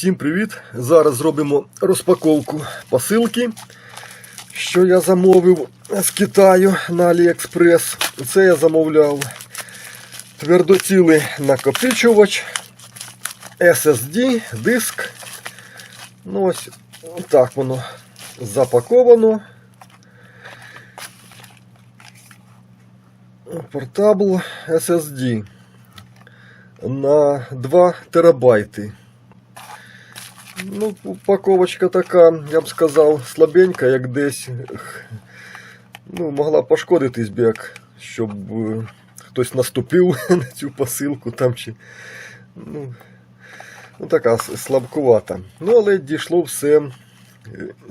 Всім привіт! Зараз зробимо розпаковку посилки, що я замовив з Китаю на Аліекспрес. Це я замовляв твердоцілий накопичувач, SSD, диск. Ну ось так воно запаковано. Портабл SSD на 2 терабайти. Ну, упаковочка така, я б сказав, слабенька, як десь. Ну, могла пошкодитись б, щоб е, хтось наступив на цю посилку там чи. Ну, ну така слабкувата. Ну, але дійшло все е,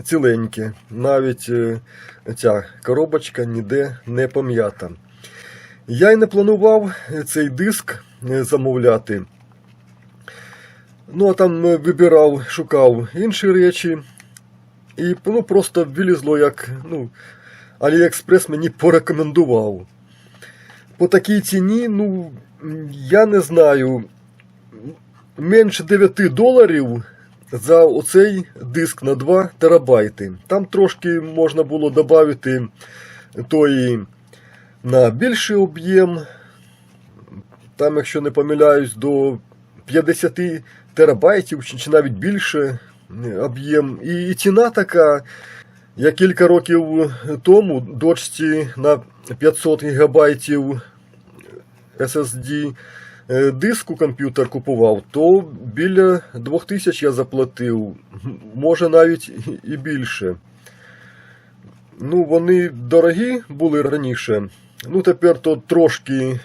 ціленьке. Навіть е, ця коробочка ніде не пом'ята. Я й не планував цей диск замовляти. Ну, а там е, вибирав, шукав інші речі. І ну, просто вилізло, як ну, Аліекспрес мені порекомендував. По такій ціні, ну, я не знаю, менше 9 доларів за оцей диск на 2 терабайти. Там трошки можна було додати тої на більший об'єм. Там, якщо не помиляюсь, до 50 терабайтів чи, навіть більше е, об'єм. І, і ціна така. Я кілька років тому дочці на 500 гігабайтів SSD е, диску комп'ютер купував, то біля 2000 я заплатив, може навіть і більше. Ну, вони дорогі були раніше. Ну, тепер то трошки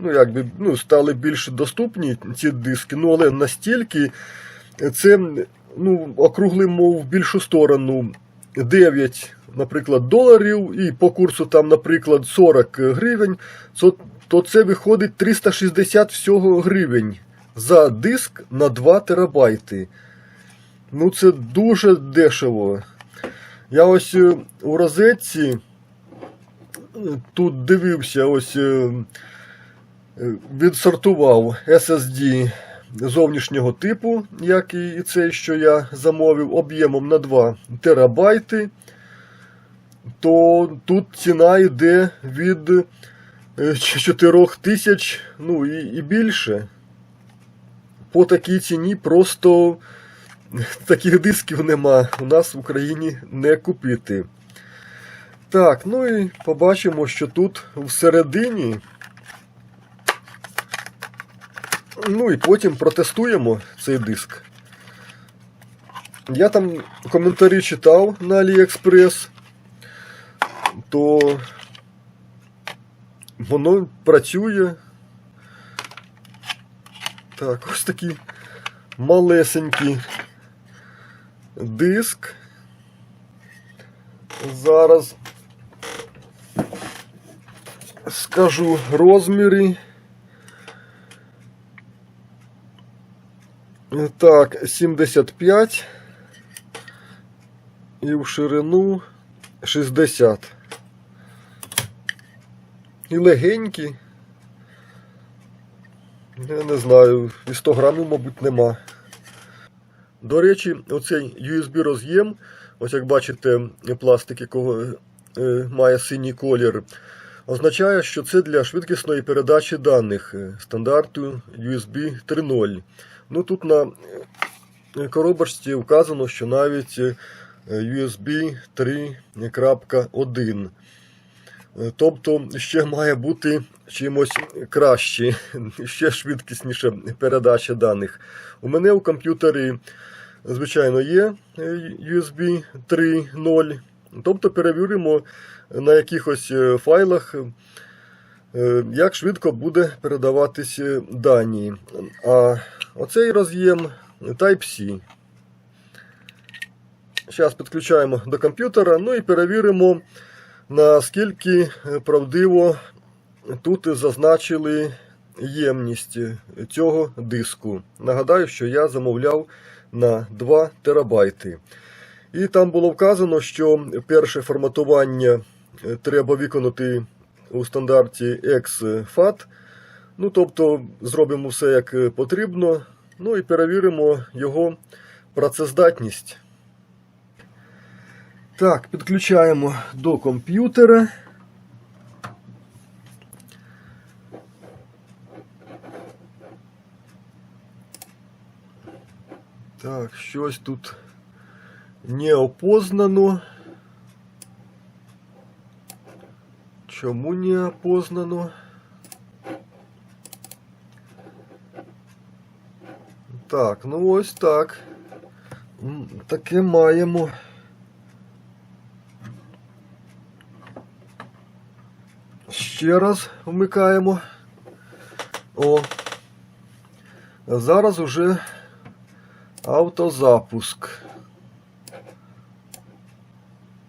ну, якби, ну, стали більш доступні ці диски, ну, але настільки це ну, округлимо в більшу сторону 9, наприклад, доларів, і по курсу там, наприклад, 40 гривень, то, це виходить 360 всього гривень за диск на 2 терабайти. Ну, це дуже дешево. Я ось е, у розетці е, тут дивився, ось е, відсортував SSD зовнішнього типу, як і цей, що я замовив, об'ємом на 2 терабайти, то тут ціна йде від 4 тисяч, ну і, і більше. По такій ціні просто таких дисків нема. У нас в Україні не купити. Так, ну і побачимо, що тут всередині. Ну і потім протестуємо цей диск. Я там коментарі читав на AliExpress, то воно працює. Так, ось такий малесенький диск. Зараз скажу розміри. Так, 75 і в ширину 60. І легенькі. Я не знаю, і 100 грамів, мабуть, нема. До речі, оцей USB роз'єм, ось як бачите, пластик, якого е, має синій колір, означає, що це для швидкісної передачі даних е, стандарту USB 3.0. Ну тут на е, коробочці вказано, що навіть е, USB 3.1. Е, Тобто ще має бути чимось краще, ще швидкісніша передача даних. У мене у комп'ютері, звичайно, є USB 3.0. Тобто перевіримо на якихось файлах, як швидко буде передаватися дані. А оцей роз'єм Type-C. Зараз підключаємо до комп'ютера, ну і перевіримо, наскільки правдиво тут зазначили ємність цього диску. Нагадаю, що я замовляв на 2 терабайти. І там було вказано, що перше форматування е, треба виконати у стандарті XFAT. Ну, тобто, зробимо все як потрібно. Ну і перевіримо його працездатність. Так, підключаємо до комп'ютера. Так, щось тут не опознано. Чому не опознано? Так, ну ось так. Таке маємо. Ще раз вмикаємо. О. Зараз уже автозапуск.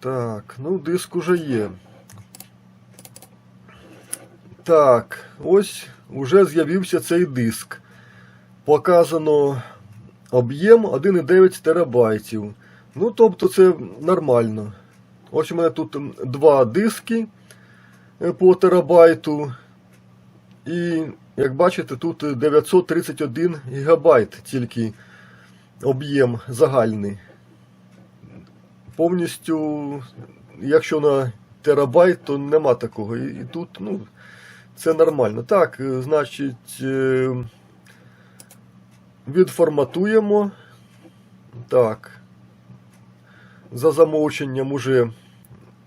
Так, ну диск уже є. Так, ось уже з'явився цей диск. Показано об'єм 1,9 терабайтів. Ну, тобто це нормально. Ось у мене тут два диски е, по терабайту. І, як бачите, тут 931 гігабайт тільки об'єм загальний. Повністю, якщо на терабайт, то нема такого. І, і тут, ну, це нормально. Так, е, значить, е, відформатуємо. Так. За замовченням уже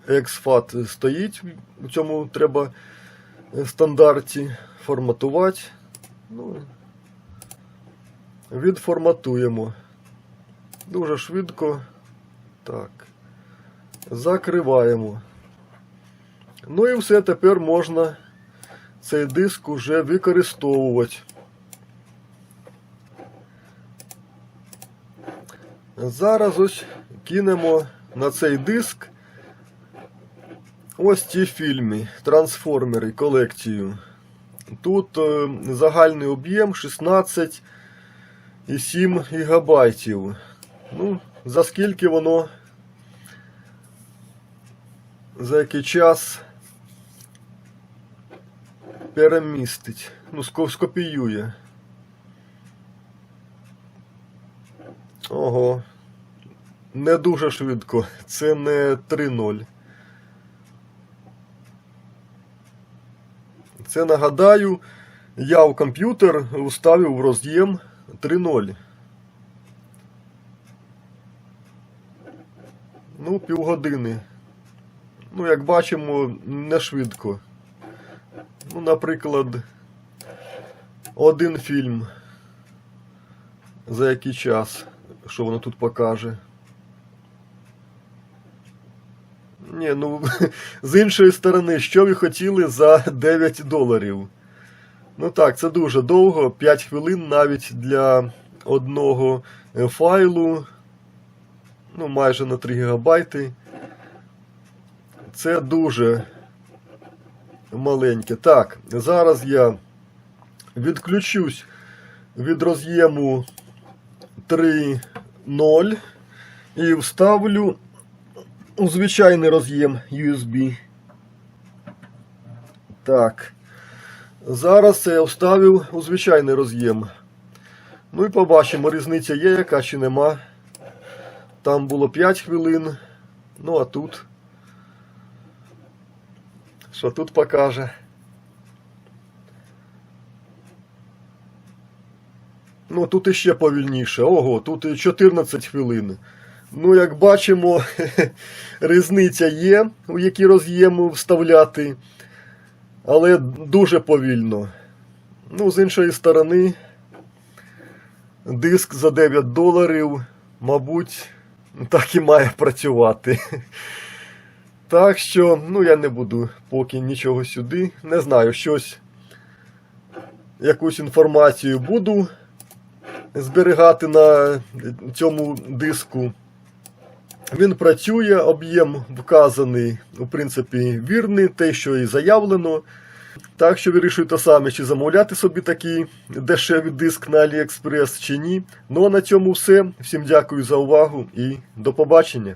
exFAT стоїть. У цьому треба е, стандарті форматувати. Ну, відформатуємо. Дуже швидко. Так. Закриваємо. Ну і все, тепер можна цей диск уже використовувати. Зараз ось кинемо на цей диск ось ті фільми, трансформери, колекцію. Тут е, загальний об'єм 16,7 гігабайтів. Ну, за скільки воно, за який час перемістить, ну, ско- скопіює. Ого. Не дуже швидко. Це не 3.0. Це нагадаю, я в комп'ютер вставив в роз'єм 3.0. Ну, півгодини. Ну, як бачимо, не швидко. Ну, наприклад, один фільм. За який час, що воно тут покаже. Ні, ну з іншої сторони, що ви хотіли за 9 доларів? Ну так, це дуже довго, 5 хвилин навіть для одного е, файлу. Ну, майже на 3 гігабайти. Це дуже маленьке. Так, зараз я відключусь від роз'єму 3.0 і вставлю у звичайний роз'єм USB. Так. Зараз це я вставив у звичайний роз'єм. Ну і побачимо, різниця є, яка чи нема. Там було 5 хвилин. Ну а тут. Що тут покаже? Ну, тут іще повільніше. Ого, тут 14 хвилин. Ну, як бачимо, різниця є, у які роз'єми вставляти, але дуже повільно. Ну, з іншої сторони, диск за 9 доларів, мабуть, так і має працювати. Так що, ну, я не буду поки нічого сюди. Не знаю, щось, якусь інформацію буду зберігати на цьому диску. Він працює, об'єм вказаний, у принципі, вірний, те, що і заявлено. Так що вирішуйте самі, чи замовляти собі такий дешевий диск на AliExpress чи ні. Ну а на цьому все. Всім дякую за увагу і до побачення.